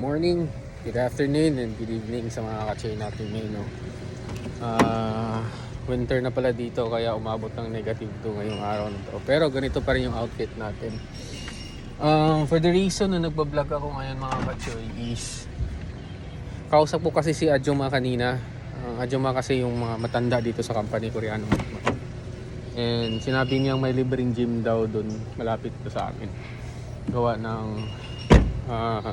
Morning, good afternoon, and good evening sa mga ka-chain natin ngayon. No? Ah, winter na pala dito kaya umabot ng negative 2 ngayong araw na to. Pero ganito pa rin yung outfit natin. Um, for the reason na nagbablog ako ngayon mga ka-choy is kausap ko kasi si Adjuma kanina. Ang Adjuma kasi yung mga matanda dito sa company koreano. And sinabi niyang may libreng gym daw doon malapit sa amin. Gawa ng ah,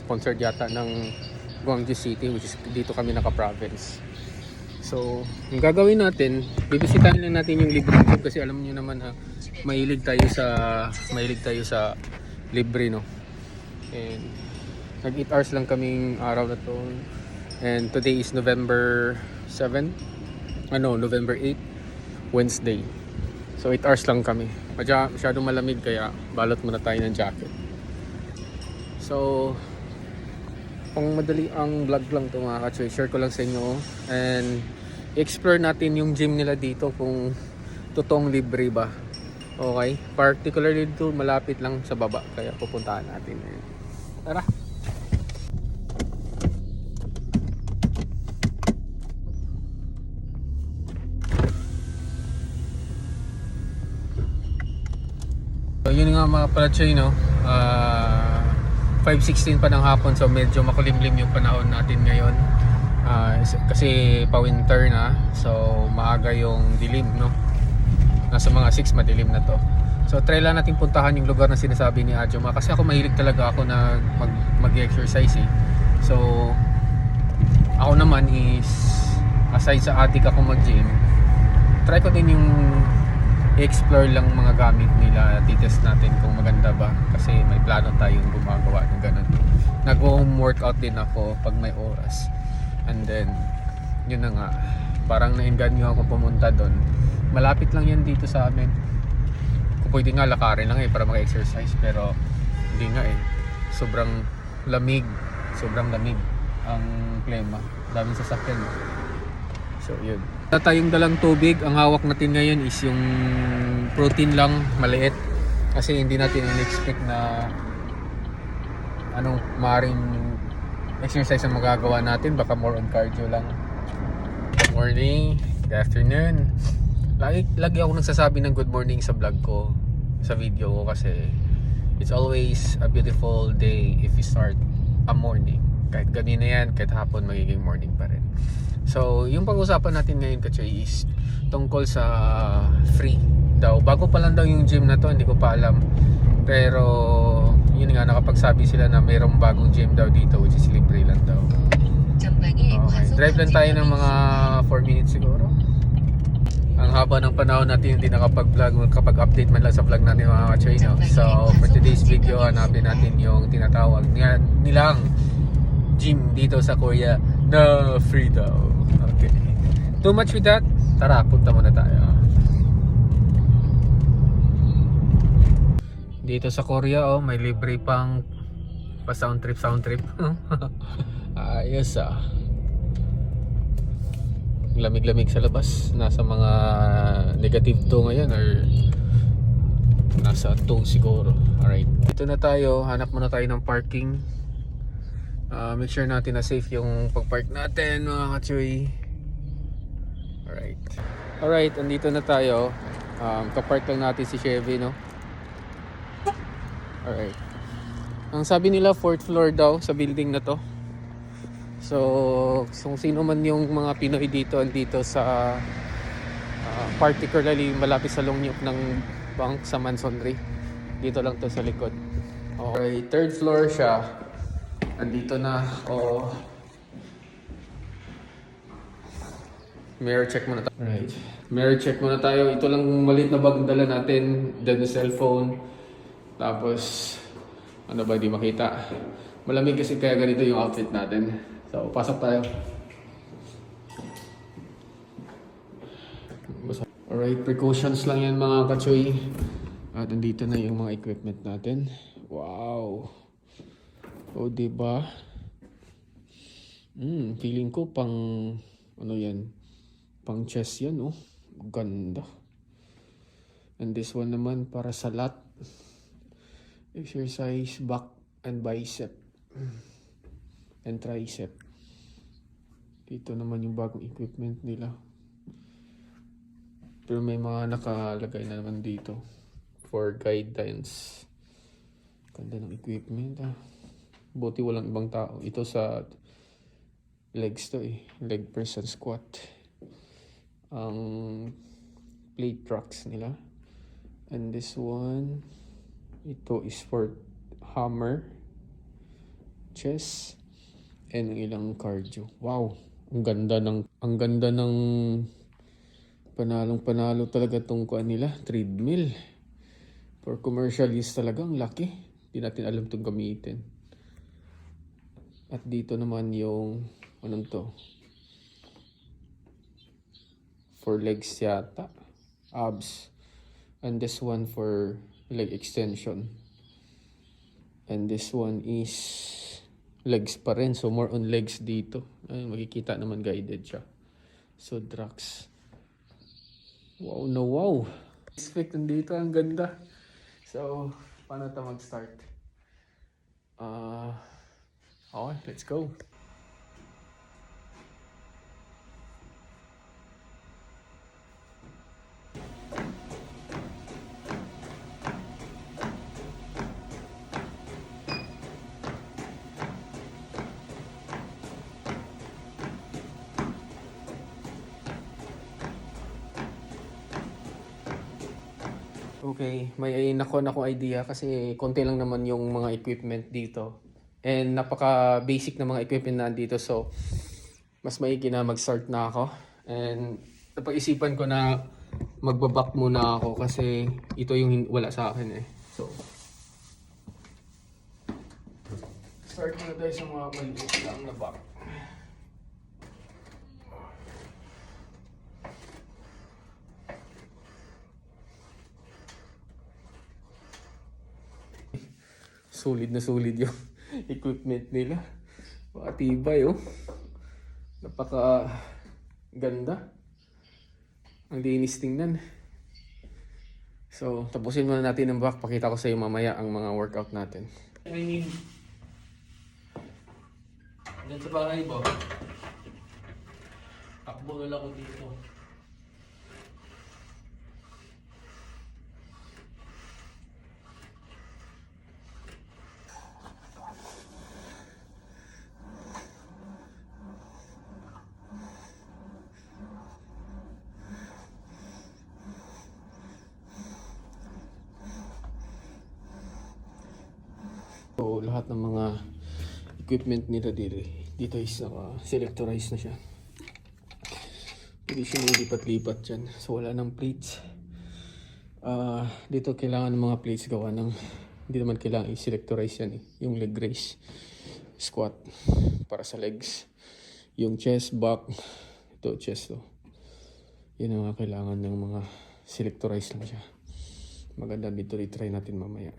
sponsored yata ng Gwangju City which is dito kami naka-province. So, yung gagawin natin, bibisitahin lang natin yung libreng gym kasi alam niyo naman ha, mahilig tayo sa mahilig tayo sa libre no. And nag 8 hours lang kaming araw na to. And today is November 7. Ano, November 8, Wednesday. So 8 hours lang kami. Masyadong malamig kaya balot muna tayo ng jacket. So, pang madali ang vlog lang to mga kachoy. Share ko lang sa inyo. And explore natin yung gym nila dito kung totoong libre ba. Okay? Particularly dito malapit lang sa baba. Kaya pupuntahan natin. Tara! So yun nga mga palachoy no. Ah 5.16 pa ng hapon so medyo makulimlim yung panahon natin ngayon. Is- kasi pa-winter na so maaga yung dilim no. Nasa mga 6 madilim na to. So try lang natin puntahan yung lugar na sinasabi ni Adjoma kasi ako mahilig talaga ako na mag mag-exercise eh. So ako naman is aside sa adik ako mag-gym, try ko din yung i-explore lang mga gamit nila. Titest natin kung maganda ba. Kasi may plano tayong gumagawa ng ganun. Nag-home workout din ako pag may oras. And then yun na nga. Parang nainganyo ako pumunta doon malapit lang yan dito sa amin. Kung pwede nga lakarin lang eh para mag-exercise. Pero hindi nga eh. Sobrang lamig. Sobrang lamig ang klima. Daming sasakyan. So, yun. Wala tayong dalang tubig. Ang hawak natin ngayon is yung protein lang, maliit. Kasi hindi natin in-expect na anong maring exercise ang magagawa natin. Baka more on cardio lang. Good morning. Good afternoon. Lagi, lagi ako nagsasabi ng good morning sa vlog ko. Sa video ko kasi it's always a beautiful day if you start a morning. Kahit ganina yan, kahit hapon magiging morning pa rin. So, yung pag-usapan natin ngayon Kachoy is tungkol sa free daw. Bago pa lang daw yung gym na to, hindi ko pa alam. Pero, yun nga, nakapagsabi sila na mayroong bagong gym daw dito which is libre lang daw. Okay. Drive lang tayo ng mga 4 minutes siguro. Ang haba ng panahon natin hindi nakapag-vlog, kapag-update man lang sa vlog natin mga kachoy. No? So, for today's video, hanapin natin yung tinatawag nilang gym dito sa Korea na free daw. Okay. Too much with that? Tara, punta muna tayo. Dito sa Korea, oh, may libre pang pa sound trip, sound trip. Ayos ah. Lamig-lamig sa labas. Nasa mga negative 2 ngayon or nasa 2 siguro. Alright. Dito na tayo. Hanap muna tayo ng parking. Ah, make sure natin na safe yung pag-park natin mga kachoy. Alright. Alright, andito na tayo. Um, kapark lang natin si Chevy, no? Alright. Ang sabi nila, fourth floor daw sa building na to. So, kung sino man yung mga Pinoy dito, andito sa ah, particularly malapit sa Longyok ng bank sa Mansonry. Dito lang to sa likod. Okay, third floor siya. Andito na ako. Mirror check muna tayo. Right. Mirror check muna tayo. Ito lang maliit na bag dala natin. Then the cellphone. Tapos, ano ba, di makita. Malamig kasi kaya ganito yung outfit natin. So, pasok tayo. Alright, precautions lang yan mga kachoy. At andito na yung mga equipment natin. Wow. O, di ba? Hmm, feeling ko pang ano yan? Pang chest yan, oh. Ganda. And this one naman para sa lat. Exercise back and bicep. and tricep. Dito naman yung bagong equipment nila. Pero may mga nakalagay na naman dito for guidance. Ganda ng equipment ah. Buti walang ibang tao. Ito sa legs to eh. Leg press and squat. Ang plate tracks nila. And this one, ito is for hammer, chest, and ang ilang cardio. Wow! Ang ganda ng, ang ganda ng panalong panalo talaga tong kuan nila, treadmill. For commercial use talaga, ang laki. Hindi natin alam itong gamitin. At dito naman yung, anong to? For legs yata. Abs. And this one for leg extension. And this one is legs pa rin. So more on legs dito. Ayun, makikita naman guided siya. So Drax. Wow na wow. Expect nandito ang ganda. So, paano ito mag-start? Ah, okay, let's go. Okay, may nakuha na akong idea kasi konti lang naman yung mga equipment dito. And napaka basic na mga equipment na dito so mas maigi na mag-start na ako. And napag-isipan ko na magbaback muna ako kasi ito yung wala sa akin eh. So start muna tayo sa mga maliit lang na back. Solid na solid yung equipment nila. Pakatibay oh. Napaka ganda. Ang linis tingnan. So, tapusin muna natin ang back. Pakita ko sa iyo mamaya ang mga workout natin. I mean, dyan sa ba? Takbo na lang ako dito. So, lahat ng mga equipment nila dito, dito is naka-selectorize na siya. Pwede siya lipat-lipat dyan. So, wala ng plates. Ah, dito kailangan ng mga plates gawa ng hindi naman kailangan i-selectorize yan eh. Yung leg raise, squat para sa legs. Yung chest, back, ito chest to. Yun ang mga kailangan ng mga selectorize lang siya. Maganda dito, i-try natin mamaya.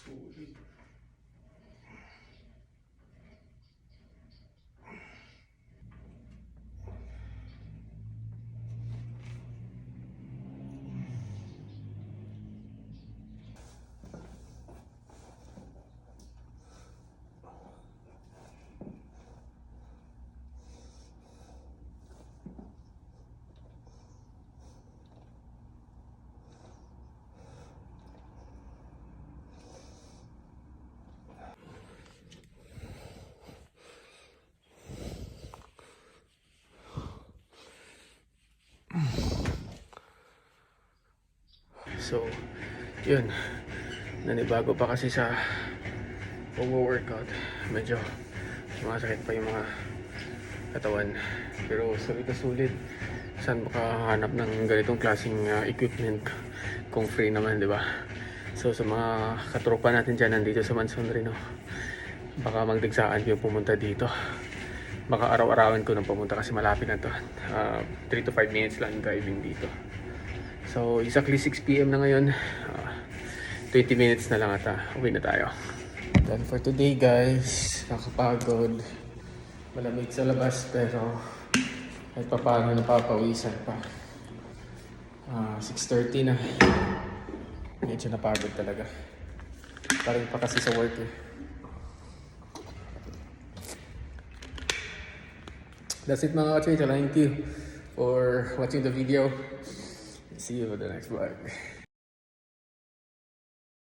Sulit. So, yun. Nanibago pa kasi sa pag-workout. Medyo sumasakit pa yung mga katawan. Pero sulit na sulit. Saan makahanap ng ganitong klaseng uh, equipment kung free naman, di ba? So, sa mga katropa natin dyan, nandito sa Manson Reno, baka magdigsaan yung pumunta dito. Baka araw-arawan ko nang pumunta kasi malapit na to. 3 to 5 minutes lang driving dito. So, exactly 6 p.m. na ngayon. Ah, 20 minutes na lang ata. Uwi na tayo. Done for today, guys. Nakapagod. Malamig sa labas, pero kahit pa paano napapawisan pa. Ah, 6.30 na. Medyo napagod talaga. Parang pa kasi sa work eh. That's it mga ka-trader. Thank you for watching the video. See you in the next vlog.